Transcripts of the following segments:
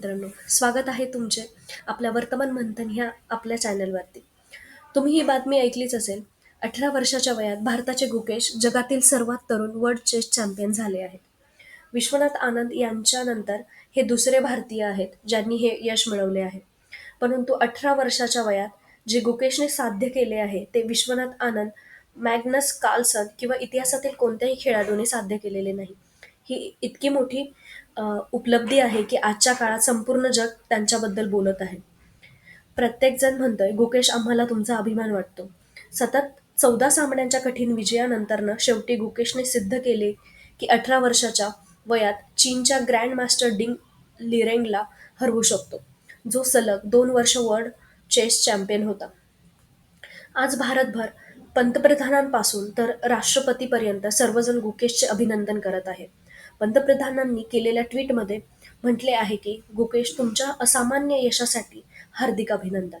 मित्रांनो स्वागत आहे तुमचे आपल्या वर्तमान मंथन ह्या आपल्या चॅनलवरती. तुम्ही ही बातमी ऐकलीच असेल अठरा वर्षाच्या वयात भारताचे गुकेश जगातील सर्वात तरुण वर्ल्ड चेस चॅम्पियन झाले आहेत. विश्वनाथ आनंद यांच्यानंतर हे दुसरे भारतीय आहेत ज्यांनी हे यश मिळवले आहे. परंतु अठरा वर्षाच्या वयात जे गुकेशने साध्य केले आहे ते विश्वनाथ आनंद मॅग्नस कार्लसन किंवा इतिहासातील कोणत्याही खेळाडूने साध्य केलेले नाही. ही इतकी मोठी उपलब्धी आहे की आजच्या काळात संपूर्ण जग त्यांच्याबद्दल बोलत आहे. प्रत्येकजण म्हणतोय गुकेश आम्हाला तुमचा अभिमान वाटतो. सतत चौदा सामन्यांच्या कठीण विजयानंतरनं शेवटी गुकेशने सिद्ध केले की अठरा वर्षाच्या वयात चीनच्या ग्रँड मास्टर डिंग लिरेंगला हरवू शकतो जो सलग दोन वर्ष वर्ल्ड चेस चॅम्पियन होता. आज भारतभर पंतप्रधानांपासून तर राष्ट्रपतीपर्यंत सर्वजण गुकेशचे अभिनंदन करत आहेत. पंतप्रधानांनी केलेल्या ट्विटमध्ये म्हटले आहे की गुकेश तुमच्या असामान्य यशासाठी हार्दिक अभिनंदन.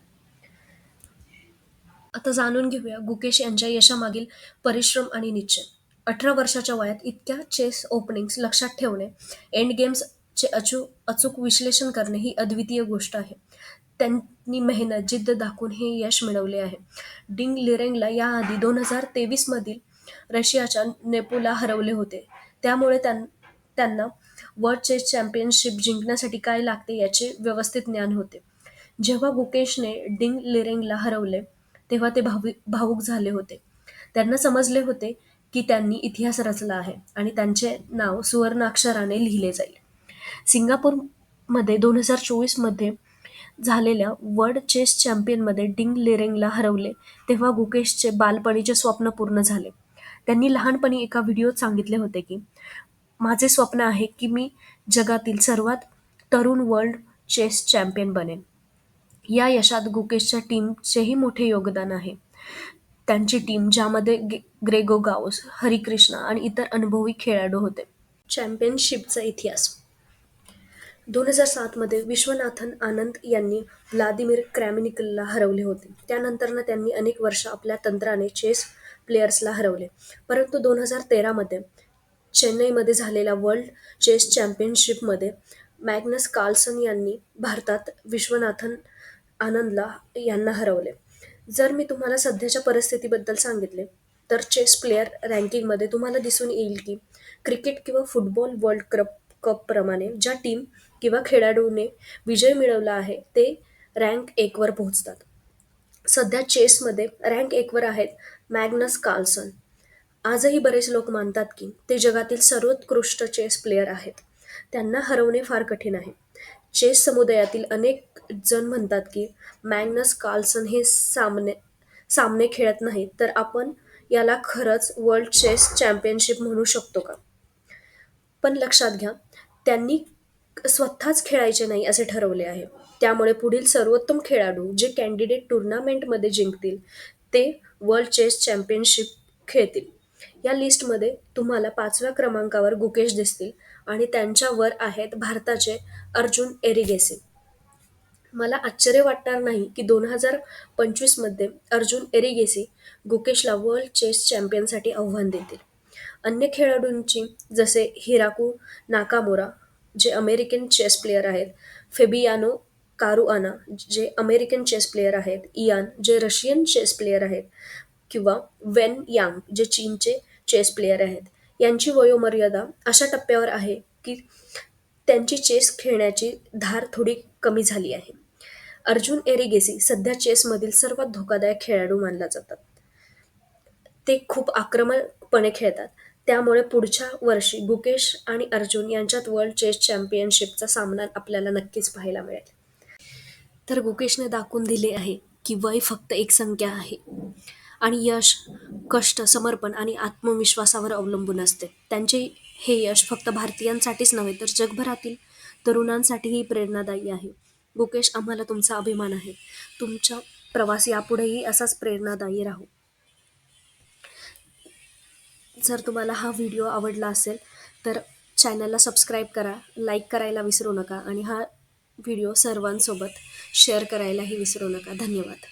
आता जाणून घेऊया गुकेश यांच्या यशामागील परिश्रम आणि निश्चय. अठरा वर्षाच्या वयात इतक्या चेस ओपनिंग्स लक्षात ठेवणे एंड गेम्सचे अचूक अचूक विश्लेषण करणे ही अद्वितीय गोष्ट आहे. त्यांनी मेहनत जिद्द दाखवून हे यश मिळवले आहे. डिंग लिरेंगला याआधी दोन हजार तेवीसमधील रशियाच्या नेपोला हरवले होते. त्यामुळे त्यां त्यांना वर्ल्ड चेस चॅम्पियनशिप जिंकण्यासाठी काय लागते याचे व्यवस्थित ज्ञान होते. जेव्हा गुकेशने डिंग लिरेंगला हरवले तेव्हा ते भावी भावूक झाले होते. त्यांना समजले होते की त्यांनी इतिहास रचला आहे आणि त्यांचे नाव सुवर्णाक्षराने लिहिले जाईल. सिंगापूरमध्ये दोन हजार चोवीसमध्ये झालेल्या वर्ल्ड चेस चॅम्पियनमध्ये डिंग लिरेंगला हरवले तेव्हा गुकेशचे बालपणीचे स्वप्न पूर्ण झाले. त्यांनी लहानपणी एका व्हिडिओत सांगितले होते की माझे स्वप्न आहे की मी जगातील सर्वात तरुण वर्ल्ड चेस चॅम्पियन बनेन. या यशात गुकेशच्या टीमचेही मोठे योगदान आहे. त्यांची टीम ज्यामध्ये गे- ग्रेगो गाऊस हरिकृष्णा आणि इतर अनुभवी खेळाडू होते. चॅम्पियनशिपचा इतिहास. दोन हजार सातमध्ये विश्वनाथन आनंद यांनी व्लादिमीर क्रॅमिनिकलला हरवले होते. त्यानंतरनं त्यांनी अनेक वर्ष आपल्या तंत्राने चेस प्लेयर्सला हरवले. परंतु दोन हजार तेरामध्ये चेन्नईमध्ये झालेल्या वर्ल्ड चेस चॅम्पियनशिपमध्ये मॅग्नस कार्लसन यांनी भारतात विश्वनाथन आनंदला यांना हरवले. जर मी तुम्हाला सध्याच्या परिस्थितीबद्दल सांगितले तर चेस प्लेयर रँकिंगमध्ये तुम्हाला दिसून येईल की क्रिकेट किंवा फुटबॉल वर्ल्ड कप कपप्रमाणे ज्या टीम किंवा खेळाडूने विजय मिळवला आहे ते रँक एकवर पोहोचतात. सध्या चेसमध्ये रँक एकवर आहेत मॅग्नस कार्लसन. आजही बरेच लोक मानतात की ते जगातील सर्वोत्कृष्ट चेस प्लेयर आहेत. त्यांना हरवणे फार कठीण आहे. चेस समुदायातील अनेक जण म्हणतात की मॅग्नस कार्लसन हे सामने सामने खेळत नाहीत तर आपण याला खरंच वर्ल्ड चेस चॅम्पियनशिप म्हणू शकतो का? पण लक्षात घ्या त्यांनी स्वतःच खेळायचे नाही असे ठरवले आहे. त्यामुळे पुढील सर्वोत्तम खेळाडू जे कॅन्डिडेट टुर्नामेंटमध्ये जिंकतील ते वर्ल्ड चेस चॅम्पियनशिप खेळतील. या लिस्टमध्ये तुम्हाला पाचव्या क्रमांकावर गुकेश दिसतील आणि त्यांच्यावर आहेत भारताचे अर्जुन एरिगेसी. मला आश्चर्य वाटणार नाही की दोन हजार पंचवीसमध्ये अर्जुन एरिगेसी गुकेशला वर्ल्ड चेस चॅम्पियनसाठी आव्हान देतील. अन्य खेळाडूंची जसे हिराकू नाकामोरा जे अमेरिकन चेस प्लेयर आहेत फेबियानो कारुआना जे अमेरिकन चेस प्लेयर आहेत इयान जे रशियन चेस प्लेयर आहेत किंवा वेन यांग जे चीनचे चेस प्लेयर आहेत यांची वयोमर्यादा अशा टप्प्यावर आहे की त्यांची चेस खेळण्याची धार थोडी कमी झाली आहे. अर्जुन एरिगेसी सध्या चेसमधील सर्वात धोकादायक खेळाडू मानला जातात. ते खूप आक्रमकपणे खेळतात. त्यामुळे पुढच्या वर्षी गुकेश आणि अर्जुन यांच्यात वर्ल्ड चेस चॅम्पियनशिपचा सामना आपल्याला नक्कीच पाहायला मिळेल. तर गुकेशने दाखवून दिले आहे की वय फक्त एक संख्या आहे. आणि यश कष्ट समर्पण आणि आत्मविश्वासावर अवलंबून असते. त्यांचे हे यश फक्त भारतीयांसाठीच नव्हे तर जगभरातील तरुणांसाठीही प्रेरणादायी आहे. गुकेश आम्हाला तुमचा अभिमान आहे. तुमचा प्रवास यापुढेही असाच प्रेरणादायी राहू. जर तुम्हाला हा व्हिडिओ आवडला असेल तर चॅनलला सबस्क्राईब करा लाईक करायला विसरू नका आणि हा व्हिडिओ सर्वांसोबत शेअर करायलाही विसरू नका. धन्यवाद.